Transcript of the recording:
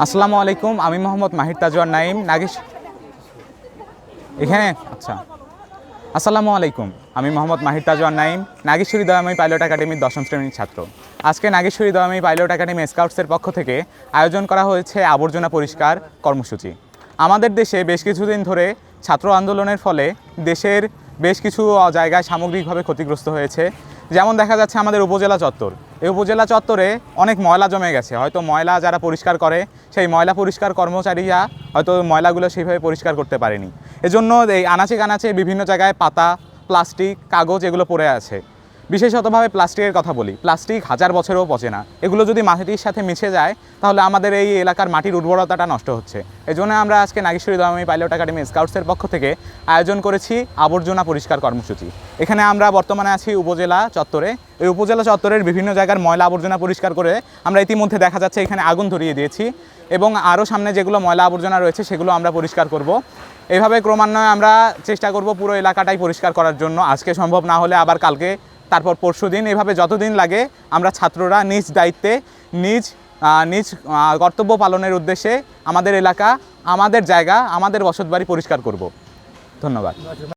আসসালামু আলাইকুম, আমি মোহাম্মদ মাহির তাজওয়ার নাইম নাগেশ এখানে? আচ্ছা। আসসালামু আলাইকুম, আমি মোহাম্মদ মাহির তাজওয়ার নাইম নাগেশ্বরী দয়ামী পাইলট একাডেমির দশম শ্রেণির ছাত্র। আজকে নাগেশ্বরী দয়ামী পাইলট একাডেমি স্কাউটসের পক্ষ থেকে আয়োজন করা হয়েছে আবর্জনা পরিষ্কার কর্মসূচি। আমাদের দেশে বেশ কিছুদিন ধরে ছাত্র আন্দোলনের ফলে দেশের বেশ কিছু জায়গায় সামগ্রিকভাবে ক্ষতিগ্রস্ত হয়েছে। যেমন দেখা যাচ্ছে আমাদের উপজেলা চত্বর। এই উপজেলা চত্বরে অনেক ময়লা জমে গেছে। হয়তো ময়লা যারা পরিষ্কার করে, সেই ময়লা পরিষ্কার কর্মচারীরা হয়তো ময়লাগুলো সেইভাবে পরিষ্কার করতে পারেনি। এজন্য এই আনাচে কানাচে বিভিন্ন জায়গায় পাতা, প্লাস্টিক, কাগজ এগুলো পড়ে আছে। বিশেষতভাবে প্লাস্টিকের কথা বলি। প্লাস্টিক হাজার বছরেও পচে না। এগুলো যদি মাটির সাথে মিশে যায়, তাহলে আমাদের এই এলাকার মাটির উর্বরতাটা নষ্ট হচ্ছে। এই জন্য আমরা আজকে নাগেশ্বরী দয়ামী পাইলট একাডেমি স্কাউটসের পক্ষ থেকে আয়োজন করেছি আবর্জনা পরিষ্কার কর্মসূচি। এখানে আমরা বর্তমানে আছি উপজেলা চত্বরে। এই উপজেলা চত্বরের বিভিন্ন জায়গার ময়লা আবর্জনা পরিষ্কার করে আমরা ইতিমধ্যে দেখা যাচ্ছে এখানে আগুন ধরিয়ে দিয়েছি এবং আরও সামনে যেগুলো ময়লা আবর্জনা রয়েছে সেগুলো আমরা পরিষ্কার করব। এইভাবে ক্রমান্বয়ে আমরা চেষ্টা করব পুরো এলাকাটাই পরিষ্কার করার জন্য। আজকে সম্ভব না হলে আবার কালকে তারপর পরশু দিন এভাবে যতদিন লাগে আমরা ছাত্ররা নিজ দায়িত্বে, নিজ নিজ কর্তব্য পালনের উদ্দেশ্যে আমাদের এলাকা, আমাদের জায়গা, আমাদের বসতবাড়ি পরিষ্কার করব। ধন্যবাদ।